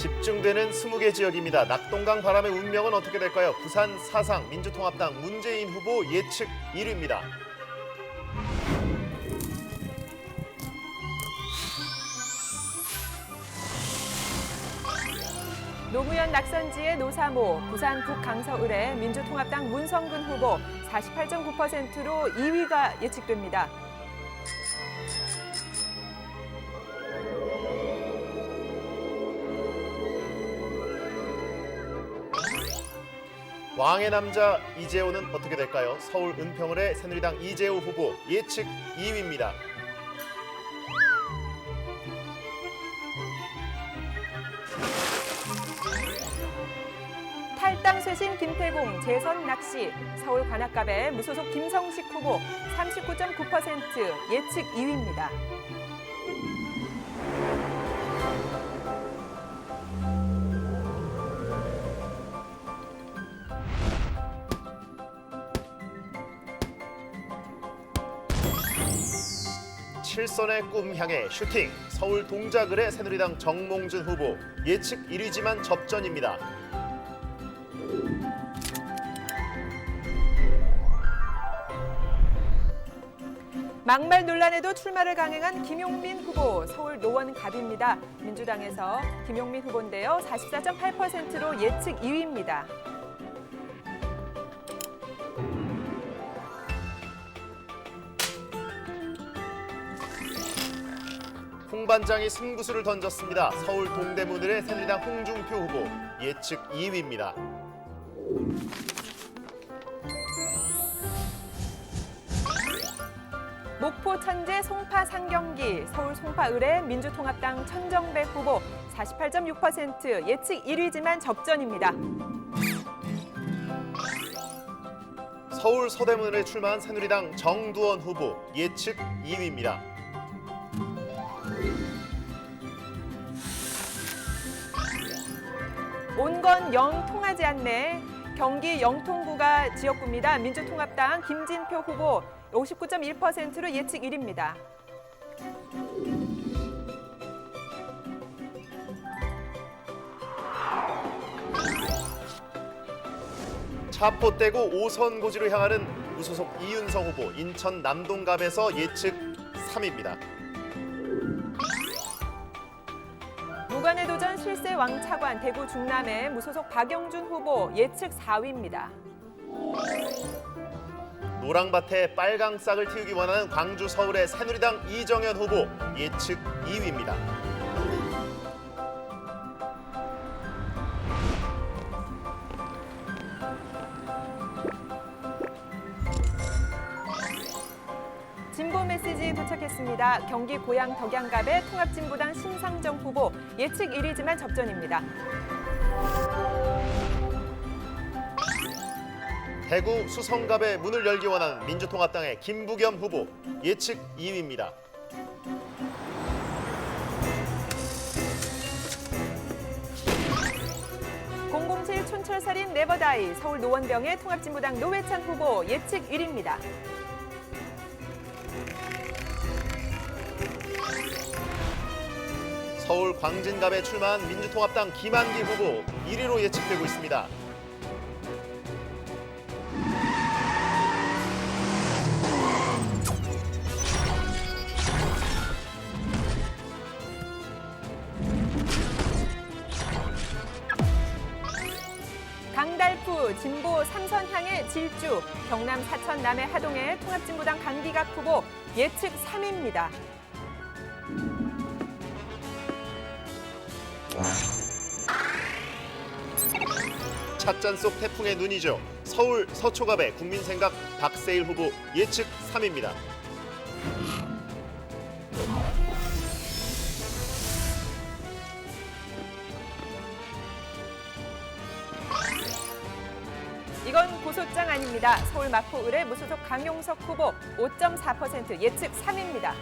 집중되는 20개 지역입니다. 낙동강 바람의 운명은 어떻게 될까요? 부산 사상 민주통합당 문재인 후보 예측 1위입니다. 노무현 낙선지의 노사모, 부산 북강서을의 민주통합당 문성근 후보 48.9%로 2위가 예측됩니다. 왕의 남자 이재호는 어떻게 될까요? 서울 은평을의 새누리당 이재호 후보 예측 2위입니다. 탈당 쇄신 김태공 재선 낚시 서울 관악갑의 무소속 김성식 후보 39.9% 예측 2위입니다. 칠선의 꿈 향해 슈팅 서울 동작을의 새누리당 정몽준 후보 예측 1위지만 접전입니다. 막말 논란에도 출마를 강행한 김용민 후보 서울 노원갑입니다. 민주당에서 김용민 후보인데요. 44.8%로 예측 2위입니다. 홍 반장이 승부수를 던졌습니다. 서울 동대문을의 새누리당 홍준표 후보 예측 2위입니다. 목포 천재 송파 상경기 서울 송파을의 민주통합당 천정백 후보 48.6% 예측 1위지만 접전입니다. 서울 서대문을에 출마한 새누리당 정두원 후보 예측 2위입니다. 온건 영 통하지 않네. 경기 영통구가 지역구입니다. 민주통합당 김진표 후보 59.1%로 예측 1위입니다. 차포 떼고 5선 고지로 향하는 무소속 이윤성 후보 인천 남동갑에서 예측 3위입니다. 무관의 도전 실세 왕차관 대구 중남의 무소속 박영준 후보 예측 4위입니다. 노랑밭에 빨강 싹을 틔우기 원하는 광주 서울의 새누리당 이정현 후보 예측 2위입니다. 진보 메시지 도착했습니다. 경기 고양 덕양갑의 통합진보당 심상정 후보 예측 1위지만 접전입니다. 대구 수성갑의 문을 열기 원하는 민주통합당의 김부겸 후보 예측 2위입니다. (007) 촌철살인 네버다이 서울 노원병의 통합진보당 노회찬 후보 예측 1위입니다. 서울 광진갑에 출마한 민주통합당 김한기 후보 1위로 예측되고 있습니다. 강달프 진보 삼선향의 질주 경남 사천 남해 하동의 통합진보당 강기각 후보 예측 3위입니다. 찻잔 속 태풍의 눈이죠. 서울 서초갑의 국민생각 박세일 후보 예측 3위입니다. 이건 고소장 아닙니다. 서울 마포 의뢰 무소속 강용석 후보 5.4% 예측 3위입니다.